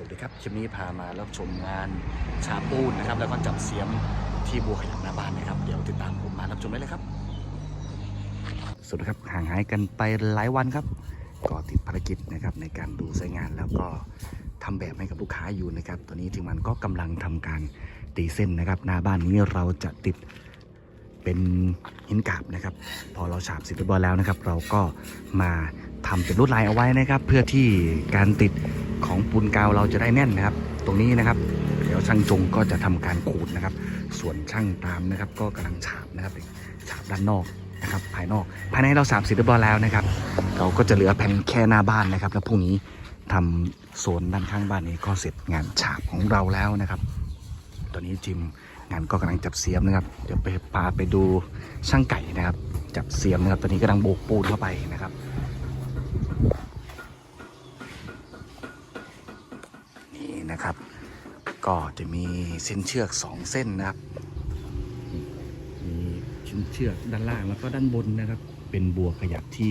สวัสดีครับคลิปนี้พามารับชมงานชาปูนนะครับ แล้วก็จับเสียมที่บัวขยันหน้าบ้านนะครับ เดี๋ยวติดตามผมมารับชมได้เลยครับ สวัสดีครับห่างหายกันไปหลายวันครับ ก็ติดภารกิจนะครับในการดูไซต์งานแล้วก็ทำแบบให้กับลูกค้าอยู่นะครับ ตอนนี้ทีมงานก็กำลังทำการตีเส้นนะครับ หน้าบ้านนี้เราจะติดเป็นหินกาบนะครับ พอเราฉาบเสร็จเรียบร้อยแล้วนะครับ เราก็มา ทำเป็นลวดลายเอาไว้นะครับ เพื่อที่การติดของปูนกาวเราจะได้แน่นนะครับ ตรงนี้นะครับ เดี๋ยวช่างจงก็จะทำการขูดนะครับ ส่วนช่างตามนะครับ ก็กำลังฉาบนะครับฉาบด้านนอกนะครับ ภายนอก ภายในเราฉาบสร็จเรียบร้อยแล้วนะครับ เราก็จะเหลือแผ่นแค่หน้าบ้านนะครับ แล้วพรุ่งนี้ทำโซนด้านข้างบ้านนี้ก็เสร็จงานฉาบของเราแล้วนะครับ ตอนนี้จิมงานก็กำลังจับเสียมนะครับ เดี๋ยวไปพาไปดูช่างไก่นะครับ จับเสียมนะครับ ตอนนี้กำลังโบกปูนเข้าไปนะครับ นี่นะครับ ก็จะมีเส้นเชือกสองเส้นนะครับ มีชิ้นเชือกด้านล่างแล้วก็ด้านบนนะครับ เป็นบัวขยักที่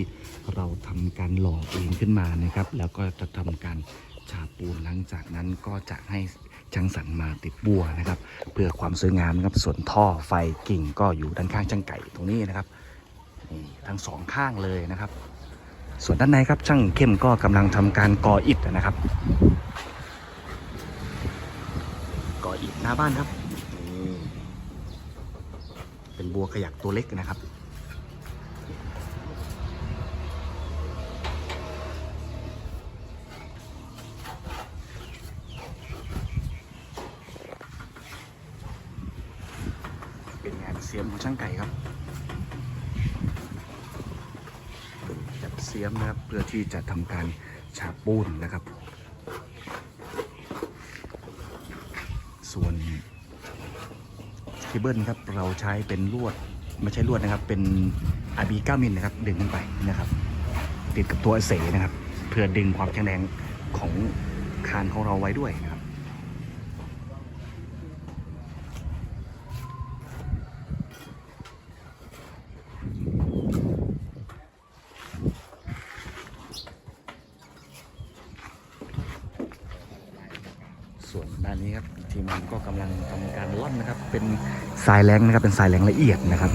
เราทำการหล่อเองขึ้นมานะครับ แล้วก็จะทำการฉาบปูนหลังจากนั้นก็จะให้ช่างสันมาติดบัวนะครับ เพื่อความสวยงามนะครับส่วนท่อไฟกิ่งก็อยู่ด้านข้างช่างไก่ตรงนี้นะครับนี่ทั้งสองข้างเลยนะครับ ส่วนด้านในครับช่างเข้มก็กำลังทำการก่ออิฐนะครับาบ้านครับนี่เป็นบัวขยักตัวเล็กนะครับ เป็นงานเสียมของช่างไก่ครับจับเสียมนะครับเพื่อที่จะทำการฉาบปูนนะครับ ส่วนเคเบิลครับเราใช้เป็นลวดไม่ใช่ลวดนะครับ เป็น RB 9มิลนะครับ ดึงขึ้นไปนะครับ ติดกับตัวเสนะครับ เพื่อดึงความแข็งแรงของคานของเราไว้ด้วยนะครับ ส่วนด้านนี้ครับทีมงานก็กำลังทำการล่อนนะครับ เป็นทรายแรงนะครับเป็นทรายแรงละเอียดนะครับ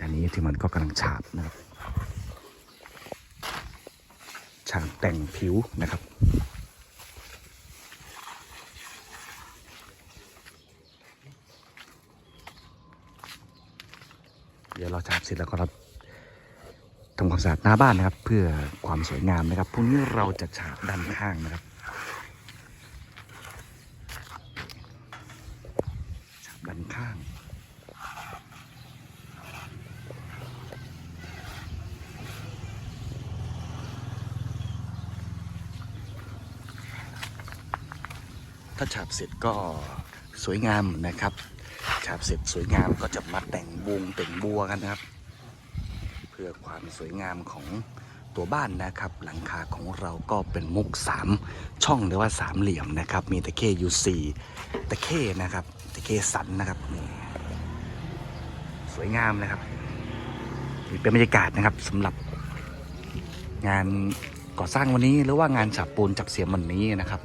ด้านนี้ทีมงานก็กำลังฉาบนะครับฉาบแต่งผิวนะครับเดี๋ยวเราฉาบเสร็จแล้วก็เรา ทำความสะอาดหน้าบ้านนะครับ เพื่อความสวยงามนะครับพรุ่งนี้เราจะฉาบด้านข้างนะครับฉาบด้านข้างถ้าฉาบเสร็จก็สวยงามนะครับ ฉาบเสร็จสวยงามก็จะมาแต่งวงแต่งบัวกันนะครับ พื่อความสวยงามของตัวบ้านนะครับ หลังคาของเราก็เป็นมุกสามช่องหรือว่าสามเหลี่ยมนะครับ มีตะเข้อยู่สี่ตะเข้นะครับตะเข้สันนะครับนี่สวยงามนะครับนี่เป็นบรรยากาศนะครับสำหรับงานก่อสร้างวันนี้หรือว่างานฉาบปูนจับเสียมวันนี้นะครับ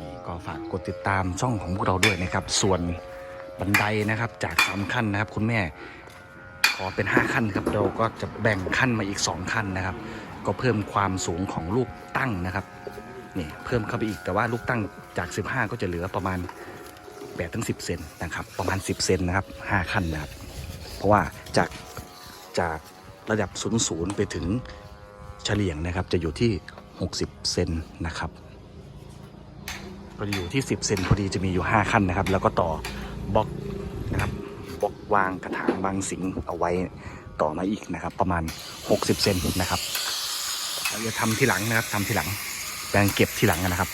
นี่ก็ฝากกดติดตามช่องของพวกเราด้วยนะครับ ส่วนบันไดนะครับจากสามขั้นนะครับ คุณแม่ อเป็น 5 ขั้นครับเราก็จะแบ่งขั้นมาอีก 2 ขั้นนะครับ ก็เพิ่มความสูงของลูกตั้งนะครับนี่เพิ่มเข้าไปอีกแต่ว่าลูกตั้งจาก 15 ก็จะเหลือประมาณ8ถึง10 เซนนะครับ ประมาณ 10 เซนนะครับ 5 ขั้นนะครับ เพราะว่าจากจากระดับ 0 0 ไปถึงเฉลี่ยงนะครับ จะอยู่ที่ 60 เซนนะครับก็อยู่ที่ 10 เซนพอดีจะมีอยู่ 5 ขั้นนะครับ แล้วก็ต่อบล็อกนะครับ วางกระถางวางสิงเอาไว้ต่อมาอีกนะครับ ประมาณ 60 เซนนะครับเราจะทำทีหลังนะครับทำทีหลังแปลงเก็บทีหลังนะครับ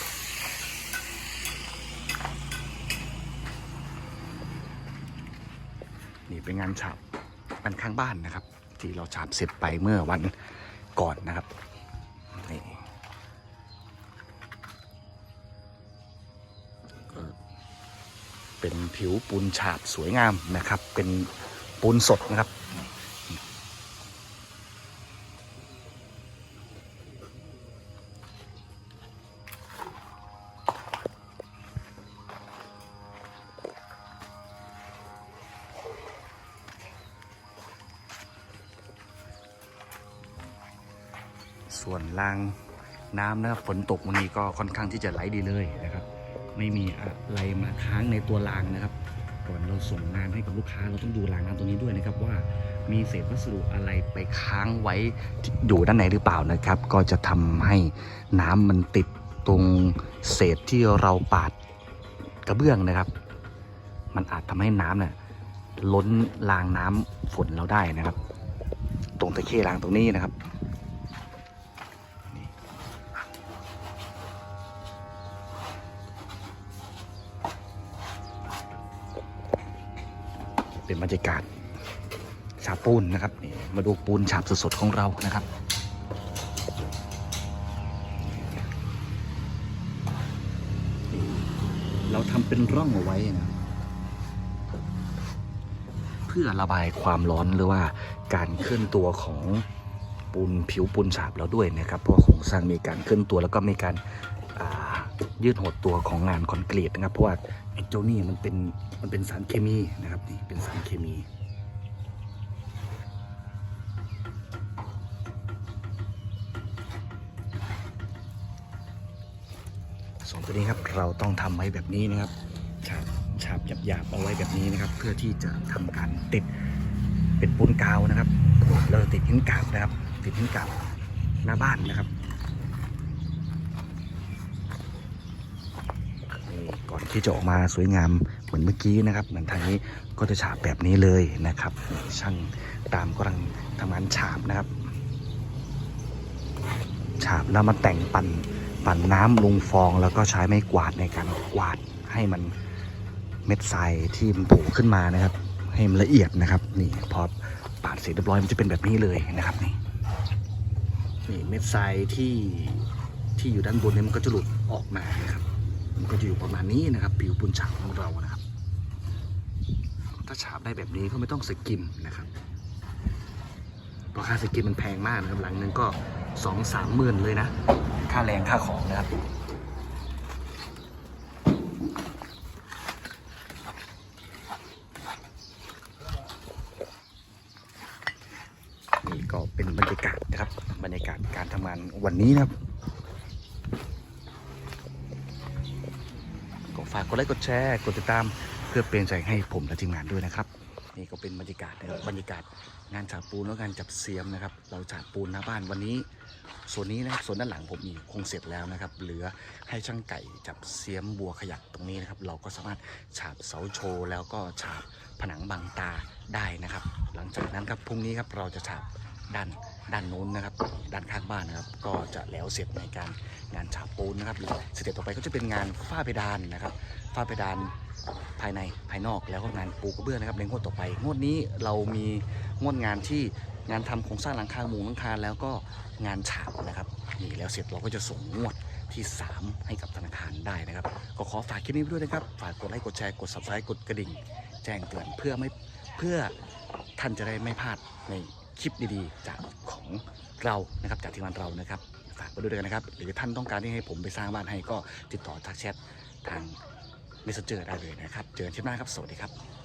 นี่เป็นงานฉาบกันข้างบ้านนะครับ ที่เราฉาบเสร็จไปเมื่อวันก่อนนะครับนี่ เป็นผิวปูนฉาบสวยงามนะครับ เป็นปูนสดนะครับส่วนรางน้ำนะครับฝนตกวันนี้ก็ค่อนข้างที่จะไหลดีเลยนะครับ ไม่มีอะไรมาค้างในตัวรางนะครับ ก่อนเราส่งงานให้กับลูกค้าเราต้องดูรางน้ำตรงนี้ด้วยนะครับว่ามีเศษวัสดุอะไรไปค้างไว้อยู่ด้านในหรือเปล่านะครับ ก็จะทำให้น้ำมันติดตรงเศษที่เราปาดกระเบื้องนะครับ มันอาจทำให้น้ำเนี่ยล้นรางน้ำฝนเราได้นะครับ ตรงตะเข้รางตรงนี้นะครับ เป็นบรรยากาศฉาบปูนนะครับนี่มาดูปูนฉาบสดๆของเรานะครับ เราทำเป็นร่องเอาไว้นะเพื่อระบายความร้อนหรือว่าการเคลื่อนตัวของปูนผิวปูนฉาบเราด้วยนะครับเพราะโครงสร้างมีการเคลื่อนตัวแล้วก็มีการา ยืดหดตัวของงานคอนกรีตนะครับ เพราะว่าไอ้เจ้านี่มันเป็นมันเป็นสารเคมีนะครับนี่เป็นสารเคมีส่วนตัวนี้ครับเราต้องทำไว้แบบนี้นะครับฉาบฉาบหยาบๆเอาไว้แบบนี้นะครับ เพื่อที่จะทำการติดเป็นปูนกาวนะครับเราติดหินกาบนะครับ ติดหินกาบหน้าบ้านนะครับนี่ ก่อนที่จะออกมาสวยงามเหมือนเมื่อกี้นะครับ เหมือนทางนี้ก็จะฉาบแบบนี้เลยนะครับ ช่างตามกำลังทำงานฉาบนะครับ ฉาบแล้วมาแต่งปั่นปั่นน้ำลงฟองแล้วก็ใช้ไม้กวาดในการกวาดให้มันเม็ดทรายที่มันผูขึ้นมานะครับ ให้มันละเอียดนะครับ นี่พอปาดเสร็จเรียบร้อยมันจะเป็นแบบนี้เลยนะครับนี่นี่เม็ดทรายที่ที่อยู่ด้านบนเนี่ยมันก็จะหลุดออกมานะครับ มันก็จะอยู่ประมาณนี้นะครับ ผิวปูนฉาบของเรานะครับ ถ้าฉาบได้แบบนี้ก็ไม่ต้องสกิมนะครับเพราะค่าสกินมันแพงมากนะครับหลังนึงก็สองสามหมื่นเลยนะ ค่าแรงค่าของนะครับนี่ก็เป็นบรรยากาศนะครับบรรยากาศการทำงานวันนี้นะครับ ฝากกดไลค์กดแชร์ กดติดตามเพื่อเป็นใจให้ผมและทีมงานด้วยนะครับ นี่ก็เป็นบรรยากาศนะครับบรรยากาศงานฉาบปูนและงานจับเสียมนะครับ เราฉาบปูนหน้าบ้านวันนี้ ส่วนนี้นะครับส่วนด้านหลังผมอีคงเสร็จแล้วนะครับ เหลือให้ช่างไก่จับเสียมบัวขยักตรงนี้นะครับ เราก็สามารถฉาบเสาโชว์แล้วก็ฉาบผนังบังตาได้นะครับ หลังจากนั้นครับพรุ่งนี้ครับเราจะฉาบด้าน ด้านโน้นนะครับ ด้านข้างบ้านนะครับ ก็จะแล้วเสร็จในการงานฉาบปูนนะครับสเต็ปต่อไปก็จะเป็นงานฝ้าเพดานนะครับ ฝ้าเพดานภายในภายนอกแล้วก็งานปูกระเบื้องนะครับในงวดต่อไป งวดนี้เรามีงวดงานที่งานทำโครงสร้างหลังคามุงหลังคาแล้วก็งานฉาบนะครับนี่แล้วเสร็จเราก็จะส่งงวดที่ 3 ให้กับธนาคารได้นะครับ ก็ขอฝากคลิปนี้ไว้ด้วยนะครับ ฝากกดไลค์กดแชร์กด subscribe กดกระดิ่ง แจ้งเตือนเพื่อไม่เพื่อท่านจะได้ไม่พลาดในคลิปดีๆ จาก ของเรานะครับจากทีมงานเรานะครับฝากไปด้วยกันนะครับ หรือท่านต้องการที่ให้ผมไปสร้างบ้านให้ก็ติดต่อทักแชททาง messenger ได้เลยนะครับ เจอกันคลิปหน้าครับ สวัสดีครับ